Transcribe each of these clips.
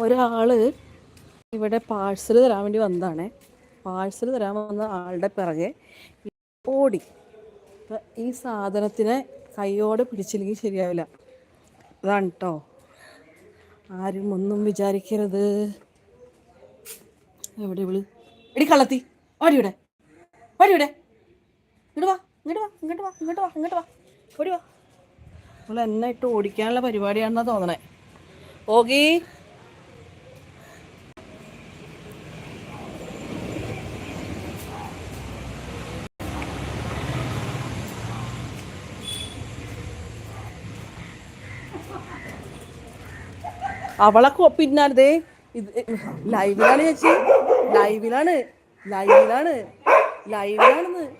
ഒരാൾ ഇവിടെ പാഴ്സൽ തരാൻ വേണ്ടി വന്നതാണ്. പാഴ്സൽ തരാൻ വന്ന ആളുടെ പിറകെ ഓടി. ഈ സാധനത്തിനെ കൈയോടെ പിടിച്ചില്ലെങ്കിൽ ശരിയാവില്ല. അതാണ് കേട്ടോ ആരും ഒന്നും വിചാരിക്കരുത്. എവിടെ ഇവൾ? എടി കള്ളത്തി. ഓടിവിടെ ഓടിവിടെ ഇങ്ങോട്ട് വാ ഇങ്ങോട്ട് വാ ഇങ്ങോട്ട് വാ ഇങ്ങോട്ട് വാ ഇങ്ങോട്ട് വാ. ഓടി വാ. അവൾ എന്നെ ഇട്ട് ഓടിക്കാനുള്ള പരിപാടിയാണെന്നാണ് തോന്നണേ. ഓകി. അവളെ കൊ- പിന്നാലെ ഇത് ലൈവിലാണ് ചേച്ചി. ലൈവിലാണ് ലൈവിലാണ് ലൈവിലാണെന്ന്.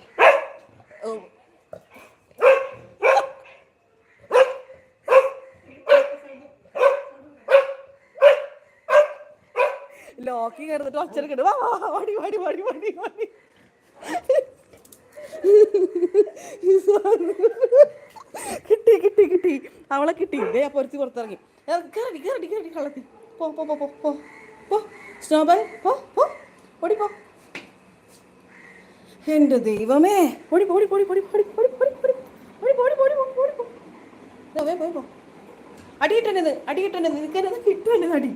ലോക്കി കയറിട്ട് ഒച്ചെടുക്കണ്ട്. വാ, വാടി വാടി വാടി വാടി വാടി. കിട്ടി കിട്ടി കിട്ടി അവളെ കിട്ടി ഇതേ പൊരുത്തി പുറത്തിറങ്ങി കയറി കയറി കയറി കള്ളത്തി പോ പോ പോ പോ പോ സ്നോബൽ പോ പോ ഓടി പോ എന്റെ ദൈവമേ ഓടി പോടി പോടി പോടി പോടി പോടി പോടി പോടി ഓടി പോടി പോടി പോ പോയി പോ അടി കിട്ടണത് അടി കിട്ടണത് നിനക്കെന്നെ കിട്ടുമല്ലോ അടി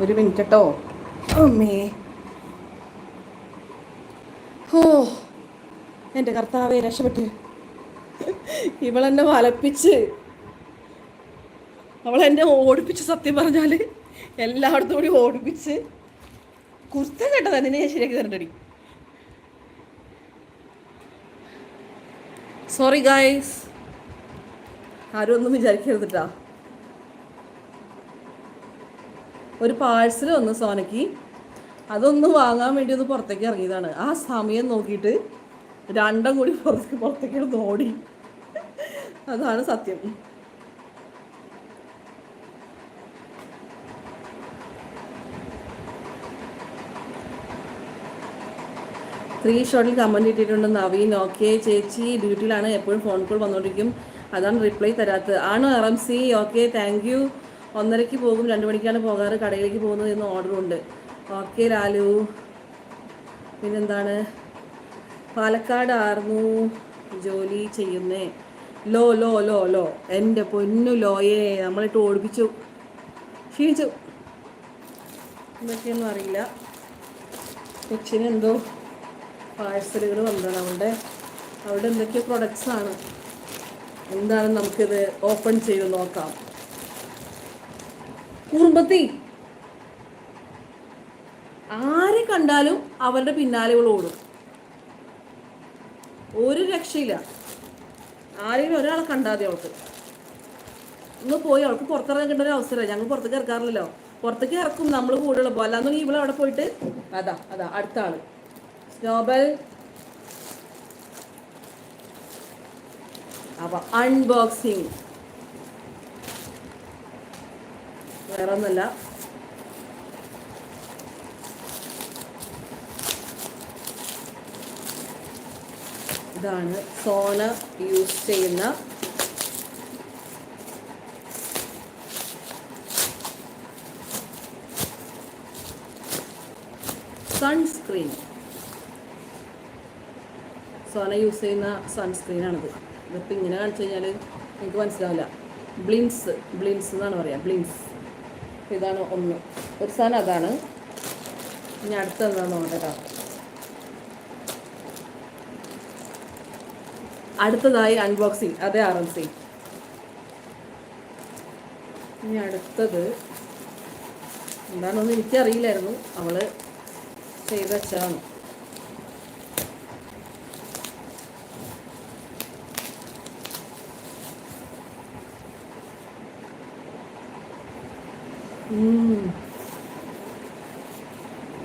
ഒരു മിനിറ്റ് കേട്ടോ അമ്മേ. ഹോ. എന്റെ കർത്താവെ രക്ഷപ്പെട്ട്. ഇവളെന്നെ വലപ്പിച്ച്. അവളെന്നെ ഓടിപ്പിച്ച് സത്യം പറഞ്ഞാൽ എല്ലായിടത്തും കൂടി ഓടിപ്പിച്ച് കുർത്ത കേട്ടത് അതിനെ ഞാൻ ശരിയാക്കി തരണ്ടടി. സോറി ഗായ്സ് ആരും ഒന്നും വിചാരിക്കരുത് കേട്ടോ ഒരു പാഴ്സൽ വന്നു സോനയ്ക്ക്. അതൊന്ന് വാങ്ങാൻ വേണ്ടി ഒന്ന് പുറത്തേക്ക് ഇറങ്ങിയതാണ്. ആ സമയം നോക്കിയിട്ട് രണ്ടും കൂടി പുറത്തേക്ക് പുറത്തേക്ക് ഓടി. അതാണ് സത്യം. ത്രീ ഷോട്ടിൽ കമന്റ് ഇട്ടിട്ടുണ്ട് നവീൻ. ഓക്കെ ചേച്ചി ഡ്യൂട്ടിയിലാണ്. എപ്പോഴും ഫോൺ കോൾ വന്നുകൊണ്ടിരിക്കും അതാണ് റിപ്ലൈ തരാത്തത്. ആണോ R M C? Okay thank you ഒന്നരയ്ക്ക് പോകും രണ്ട് മണിക്കാണ് പോകാറ്. കടയിലേക്ക് പോകുന്നത് എന്ന് ഓർഡർ ഉണ്ട്. ഓക്കെ ലാലു. പിന്നെന്താണ്? പാലക്കാട് ആർന്നു ജോലി ചെയ്യുന്നേ. ലോ ലോ ലോ ലോ. എന്റെ പൊന്നു ലോയെ നമ്മളിട്ട് ഓടിപ്പിച്ചു. ക്ഷീണിച്ചു. എന്തൊക്കെയൊന്നും അറിയില്ല. കൊച്ചിന് എന്തോ പാഴ്സലുകൾ വന്നതാണ് അവളുടെ. അവിടെ എന്തൊക്കെയോ പ്രൊഡക്ട്സാണ് ആണ്. എന്താണെന്ന് നമുക്കിത് ഓപ്പൺ ചെയ്ത് നോക്കാം. കുറുമ്പത്തി. ആരെ കണ്ടാലും അവരുടെ പിന്നാലെ ഓടും. ഒരു രക്ഷയില്ല. ആരെങ്കിലും ഒരാളെ കണ്ടാൽ മതി അവൾക്ക്. ഒന്ന് പോയി അവൾക്ക് പുറത്തിറങ്ങേണ്ട ഒരു അവസരമാണ് ഞങ്ങൾ പുറത്തേക്ക് ഇറക്കാറില്ലല്ലോ. പുറത്തേക്ക് ഇറക്കും നമ്മൾ കൂടെ ഉള്ളപ്പോൾ അല്ലാന്നുണ്ടെങ്കിൽ ഇവിടെ അവിടെ പോയിട്ട് അതാ അതാ അടുത്ത ആൾ. സ്നോബൽ അപ്പൊ അൺബോക്സിങ് വേറെ ഒന്നല്ല ഇതാണ് സോന യൂസ് ചെയ്യുന്ന സൺസ്ക്രീൻ. സോന യൂസ് ചെയ്യുന്ന സൺസ്ക്രീനാണിത്. ഇതിപ്പോൾ ഇങ്ങനെ കാണിച്ചു കഴിഞ്ഞാൽ എനിക്ക് മനസ്സിലാവില്ല. ബ്ലിൻസ് ബ്ലിൻസ് എന്നാണ് പറയുക ബ്ലിൻസ്. ഇതാണ് ഒന്ന്. ഒരു സാധനം അതാണ്. ഇനി അടുത്ത എന്താണെന്ന് അടുത്തതായി അൺബോക്സിങ് അതേ ആർ എം സി ഇനി അടുത്തത് എന്താണെന്ന് എനിക്കറിയില്ലായിരുന്നു. അവൾ ചെയ്ത് വെച്ചതാണ്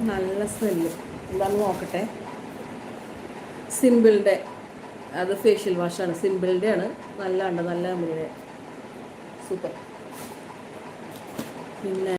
നല്ല സ്മെല്ല് എന്താണെന്ന് നോക്കട്ടെ. സിമ്പിളിന്റെ അത് ഫേഷ്യൽ വാഷാണ് സിമ്പിളിന്റെ ആണ്. നല്ല ഉണ്ട് നല്ല കമ്പനിയുടെ സൂപ്പർ പിന്നെ